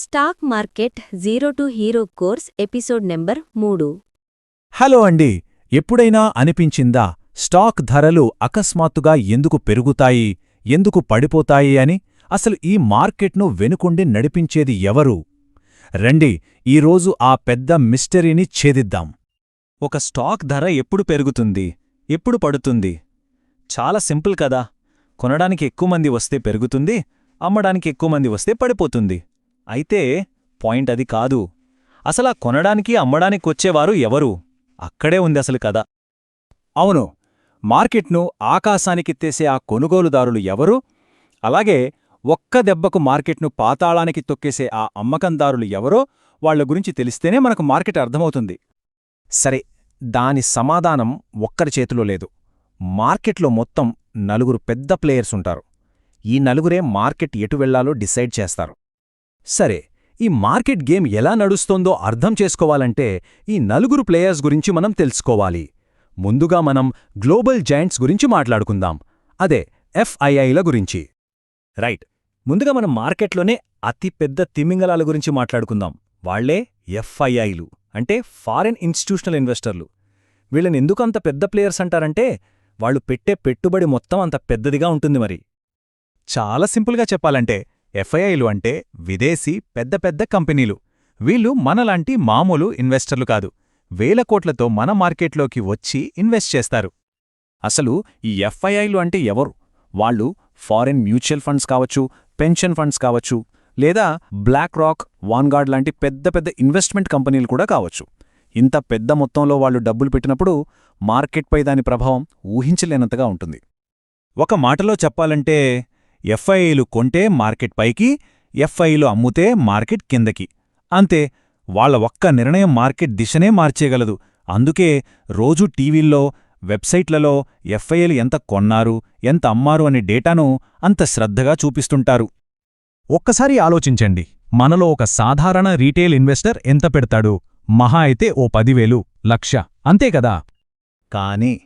Stock market zero to hero course episode number మూడు. Hello అండి ఎప్పుడైనా అనిపించిందా స్టాక్ ధరలు అకస్మాత్తుగా ఎందుకు పెరుగుతాయి ఎందుకు పడిపోతాయి అని? అసలు ఈ మార్కెట్ను వెనుకుండి నడిపించేది ఎవరు? రండి ఈరోజు ఆ పెద్ద మిస్టరీని ఛేదిద్దాం. ఒక స్టాక్ ధర ఎప్పుడు పెరుగుతుంది ఎప్పుడు పడుతుంది? చాలా సింపుల్ కదా కొనడానికి ఎక్కువ మంది వస్తే పెరుగుతుంది అమ్మడానికి ఎక్కువ మంది వస్తే పడిపోతుంది. అయితే పాయింట్ అది కాదు. అసలా కొనడానికి అమ్మడానికొచ్చేవారు ఎవరు? అక్కడే ఉంది అసలు కదా అవును మార్కెట్ను ఆకాశానికిత్తేసే ఆ కొనుగోలుదారులు ఎవరు? అలాగే ఒక్క దెబ్బకు మార్కెట్ను పాతాళానికి తొక్కేసే ఆ అమ్మకందారులు ఎవరో వాళ్ళ గురించి తెలిస్తేనే మనకు మార్కెట్ అర్థమవుతుంది. సరే దాని సమాధానం ఒక్కరి చేతిలో లేదు. మార్కెట్లో మొత్తం నలుగురు పెద్ద ప్లేయర్స్ ఉంటారు. ఈ నలుగురే మార్కెట్ ఎటు వెళ్ళాలో డిసైడ్ చేస్తారు. సరే ఈ మార్కెట్ గేమ్ ఎలా నడుస్తోందో అర్థం చేసుకోవాలంటే ఈ నలుగురు ప్లేయర్స్ గురించి మనం తెలుసుకోవాలి. ముందుగా మనం గ్లోబల్ జాయింట్స్ గురించి మాట్లాడుకుందాం. అదే ఎఫ్ఐఐల గురించి. రైట్ ముందుగా మనం మార్కెట్లోనే అతి పెద్ద తిమింగలాల గురించి మాట్లాడుకుందాం. వాళ్ళే ఎఫ్ఐఐలు అంటే ఫారెన్ ఇన్స్టిట్యూషనల్ ఇన్వెస్టర్లు. వీళ్ళని ఎందుకు అంత పెద్ద ప్లేయర్స్ అంటారంటే వాళ్ళు పెట్టే పెట్టుబడి మొత్తం అంత పెద్దదిగా ఉంటుంది మరి. చాలా సింపుల్గా చెప్పాలంటే ఎఫ్ఐఐలు అంటే విదేశీ పెద్ద పెద్ద కంపెనీలు. వీళ్ళు మనలాంటి మామూలు ఇన్వెస్టర్లు కాదు. వేల కోట్లతో మన మార్కెట్లోకి వచ్చి ఇన్వెస్ట్ చేస్తారు. అసలు ఈ ఎఫ్ఐఐలు అంటే ఎవరు? వాళ్ళు ఫారెన్ మ్యూచువల్ ఫండ్స్ కావచ్చు పెన్షన్ ఫండ్స్ కావచ్చు లేదా బ్లాక్ రాక్ వాన్గార్డ్ లాంటి పెద్ద పెద్ద ఇన్వెస్ట్మెంట్ కంపెనీలు కూడా కావచ్చు. ఇంత పెద్ద మొత్తంలో వాళ్ళు డబ్బులు పెట్టినప్పుడు మార్కెట్పై దాని ప్రభావం ఊహించలేనంతగా ఉంటుంది. ఒక మాటలో చెప్పాలంటే ఎఫ్ఐఐలు కొంటే మార్కెట్ పైకి ఎఫ్ఐలు అమ్ముతే మార్కెట్ కిందకి. అంతే వాళ్ళ ఒక్క నిర్ణయం మార్కెట్ దిశనే మార్చేయగలదు. అందుకే రోజూ టీవీల్లో వెబ్సైట్లలో ఎఫ్ఐఏలు ఎంత కొన్నారు ఎంత అమ్మారు అనే డేటాను అంత శ్రద్ధగా చూపిస్తుంటారు. ఒక్కసారి ఆలోచించండి. మనలో ఒక సాధారణ రీటైల్ ఇన్వెస్టర్ ఎంత పెడతాడు? మహా అయితే ఓ పదివేలు లక్ష. అంతేకదా కానీ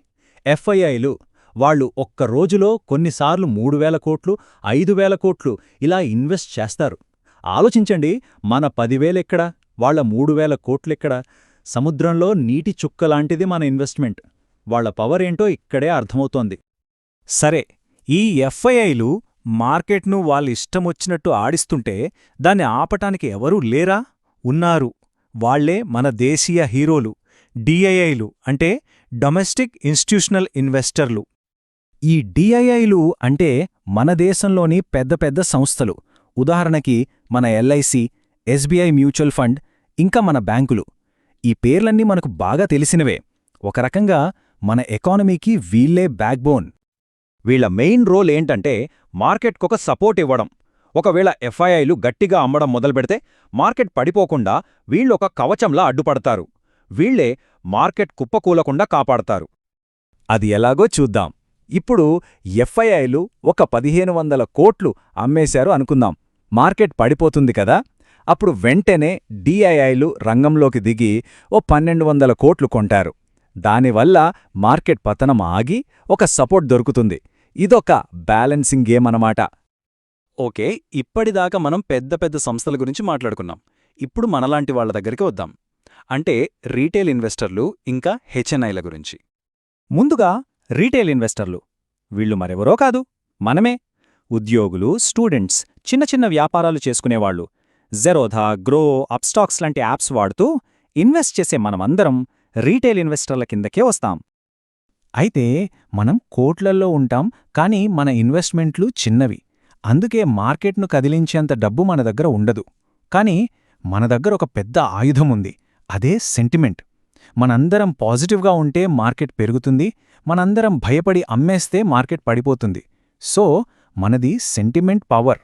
ఎఫ్ఐఐలు వాళ్ళు ఒక్క రోజులో కొన్నిసార్లు మూడు వేల కోట్లు ఐదు వేల కోట్లు ఇలా ఇన్వెస్ట్ చేస్తారు. ఆలోచించండి మన పదివేలెక్కడ వాళ్ళ మూడు వేల కోట్లెక్కడ సముద్రంలో నీటి చుక్కలాంటిది మన ఇన్వెస్ట్మెంట్. వాళ్ళ పవర్ ఏంటో ఇక్కడే అర్థమవుతోంది. సరే ఈ ఎఫ్ఐఐలు మార్కెట్ను వాళ్ళిష్టమొచ్చినట్టు ఆడిస్తుంటే దాన్ని ఆపటానికి ఎవరూ లేరా? ఉన్నారు. వాళ్ళే మన దేశీయ హీరోలు డిఐఐలు అంటే డొమెస్టిక్ ఇన్స్టిట్యూషనల్ ఇన్వెస్టర్లు. ఈ డిఐఐలు అంటే మన దేశంలోని పెద్ద పెద్ద సంస్థలు. ఉదాహరణకి మన ఎల్ఐసి ఎస్బీఐ మ్యూచువల్ ఫండ్ ఇంకా మన బ్యాంకులు. ఈ పేర్లన్నీ మనకు బాగా తెలిసినవే. ఒక రకంగా మన ఎకానమీకి వీళ్ళే బ్యాక్బోన్. వీళ్ళ మెయిన్ రోల్ ఏంటంటే మార్కెట్కొక సపోర్ట్ ఇవ్వడం. ఒకవేళ ఎఫ్ఐఐలు గట్టిగా అమ్మడం మొదలుపెడితే మార్కెట్ పడిపోకుండా వీళ్ళొక కవచంలా అడ్డుపడతారు. వీళ్ళే మార్కెట్ కుప్పకూలకుండా కాపాడతారు. అది ఎలాగో చూద్దాం. ఇప్పుడు ఎఫ్ఐఐలు ఒక పదిహేను వందల కోట్లు అమ్మేశారు అనుకుందాం. మార్కెట్ పడిపోతుంది కదా. అప్పుడు వెంటనే డిఐఐలు రంగంలోకి దిగి ఓ పన్నెండు వందల కోట్లు కొంటారు. దానివల్ల మార్కెట్ పతనం ఆగి ఒక సపోర్ట్ దొరుకుతుంది. ఇదొక బ్యాలెన్సింగ్ గేమ్ అనమాట ఓకే ఇప్పటిదాకా మనం పెద్ద పెద్ద సంస్థల గురించి మాట్లాడుకున్నాం. ఇప్పుడు మనలాంటి వాళ్ళ దగ్గరికి వద్దాం. అంటే రీటైల్ ఇన్వెస్టర్లు ఇంకా హెచ్ఎన్ఐల గురించి. ముందుగా రీటైల్ ఇన్వెస్టర్లు. వీళ్ళు మరెవరో కాదు మనమే. ఉద్యోగులు స్టూడెంట్స్ చిన్న చిన్న వ్యాపారాలు చేసుకునేవాళ్ళు జెరోధా గ్రో అప్స్టాక్స్ లాంటి యాప్స్ వాడుతూ ఇన్వెస్ట్ చేసే మనమందరం రీటైల్ ఇన్వెస్టర్ల కిందకే వస్తాం. అయితే మనం కోట్లల్లో ఉంటాం కానీ మన ఇన్వెస్ట్మెంట్లు చిన్నవి. అందుకే మార్కెట్ను కదిలించేంత డబ్బు మన దగ్గర ఉండదు. కానీ మన దగ్గర ఒక పెద్ద ఆయుధం ఉంది అదే సెంటిమెంట్. మనందరం పాజిటివ్గా ఉంటే మార్కెట్ పెరుగుతుంది మనందరం భయపడి అమ్మేస్తే మార్కెట్ పడిపోతుంది. సో మనది సెంటిమెంట్ పవర్.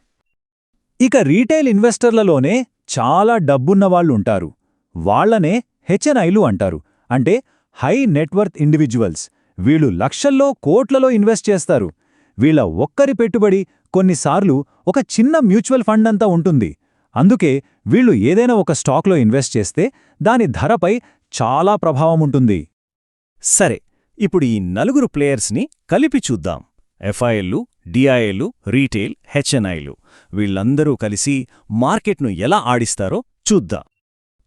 ఇక రీటైల్ ఇన్వెస్టర్లలోనే చాలా డబ్బున్నవాళ్ళుంటారు వాళ్ళనే హెచ్ఎన్ఐలు అంటారు. అంటే హై నెట్వర్త్ ఇండివిజువల్స్ వీళ్ళు లక్షల్లో కోట్లలో ఇన్వెస్ట్ చేస్తారు. వీళ్ళ ఒక్కరి పెట్టుబడి కొన్నిసార్లు ఒక చిన్న మ్యూచువల్ ఫండ్ అంతా ఉంటుంది. అందుకే వీళ్ళు ఏదైనా ఒక స్టాక్లో ఇన్వెస్ట్ చేస్తే దాని ధరపై చాలా ప్రభావముంటుంది సరే ఇప్పుడు ఈ నలుగురు ప్లేయర్స్ని కలిపి చూద్దాం. ఎఫ్ఐఎల్లు డిఐఎల్లు రీటైల్ హెచ్ఎన్ఐలు. వీళ్ళందరూ కలిసి మార్కెట్ను ఎలా ఆడిస్తారో చూద్దాం.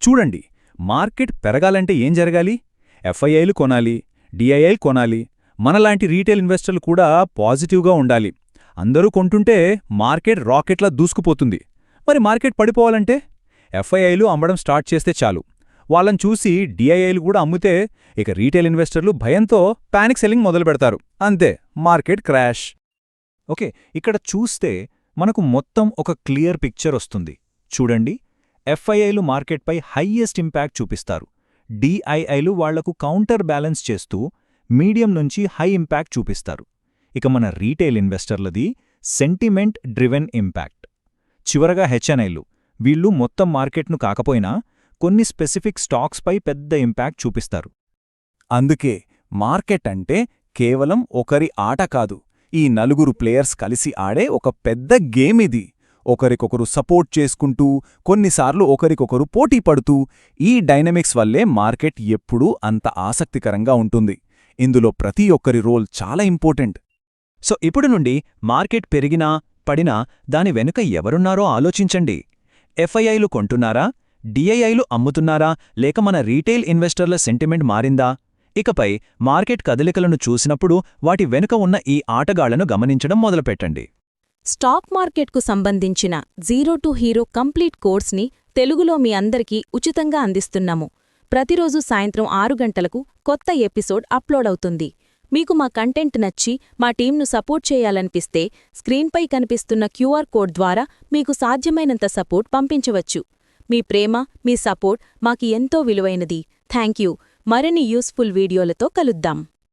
చూడండి మార్కెట్ పెరగాలంటే ఏం జరగాలి? ఎఫ్ఐఐలు కొనాలి డిఐఐలు కొనాలి. మనలాంటి రీటైల్ ఇన్వెస్టర్లు కూడా పాజిటివ్గా ఉండాలి. అందరూ కొంటుంటే మార్కెట్ రాకెట్లా దూసుకుపోతుంది. మరి మార్కెట్ పడిపోవాలంటే? ఎఫ్ఐఐలు అమ్మడం స్టార్ట్ చేస్తే చాలు. వాళ్ళని చూసి డిఐఐలు కూడా అమ్మితే ఇక రీటైల్ ఇన్వెస్టర్లు భయంతో పానిక్ సెల్లింగ్ మొదలు పెడతారు. అంతే మార్కెట్ క్రాష్. ఓకే ఇక్కడ చూస్తే మనకు మొత్తం ఒక క్లియర్ పిక్చర్ వస్తుంది. చూడండి ఎఫ్ఐఐలు మార్కెట్పై హయ్యెస్ట్ ఇంపాక్ట్ చూపిస్తారు. డిఐఐలు వాళ్ళకు కౌంటర్ బ్యాలెన్స్ చేస్తూ మీడియం నుంచి హై ఇంపాక్ట్ చూపిస్తారు. ఇక మన రీటైల్ ఇన్వెస్టర్లది సెంటిమెంట్ డ్రివెన్ ఇంపాక్ట్. చివరగా హెచ్ఎన్ఐలు వీళ్ళు మొత్తం మార్కెట్ను కాకపోయినా కొన్ని స్పెసిఫిక్ స్టాక్స్పై పెద్ద ఇంపాక్ట్ చూపిస్తారు. అందుకే మార్కెట్ అంటే కేవలం ఒకరి ఆట కాదు ఈ నలుగురు ప్లేయర్స్ కలిసి ఆడే ఒక పెద్ద గేమ్ ఇది. ఒకరికొకరు సపోర్ట్ చేసుకుంటూ కొన్నిసార్లు ఒకరికొకరు పోటీ పడుతూ ఈ డైనమిక్స్ వల్లే మార్కెట్ ఎప్పుడూ అంత ఆసక్తికరంగా ఉంటుంది. ఇందులో ప్రతి ఒక్కరి రోల్ చాలా ఇంపార్టెంట్. సో ఇప్పుడు నుండి మార్కెట్ పెరిగినా పడినా దాని వెనుక ఎవరున్నారో ఆలోచించండి. ఎఫ్ఐఐలు కొంటున్నారా? డిఐఐలు అమ్ముతున్నారా? లేక మన రీటైల్ ఇన్వెస్టర్ల సెంటిమెంట్ మారిందా? ఇకపై మార్కెట్ కదలికలను చూసినప్పుడు వాటి వెనుక ఉన్న ఈ ఆటగాళ్ళను గమనించడం మొదలుపెట్టండి. స్టాక్ మార్కెట్కు సంబంధించిన జీరో టు హీరో కంప్లీట్ కోర్స్ని తెలుగులో మీ అందరికీ ఉచితంగా అందిస్తున్నాము. ప్రతిరోజు సాయంత్రం ఆరు గంటలకు కొత్త ఎపిసోడ్ అప్లోడ్ అవుతుంది. మీకు మా కంటెంట్ నచ్చి మా టీంను సపోర్ట్ చేయాలనిపిస్తే స్క్రీన్పై కనిపిస్తున్న క్యూఆర్ కోడ్ ద్వారా మీకు సాధ్యమైనంత సపోర్ట్ పంపించవచ్చు. మీ ప్రేమ మీ సపోర్ట్ మాకు ఎంతో విలువైనది. థ్యాంక్ యూ మరిన్ని యూస్ఫుల్ వీడియోలతో కలుద్దాం.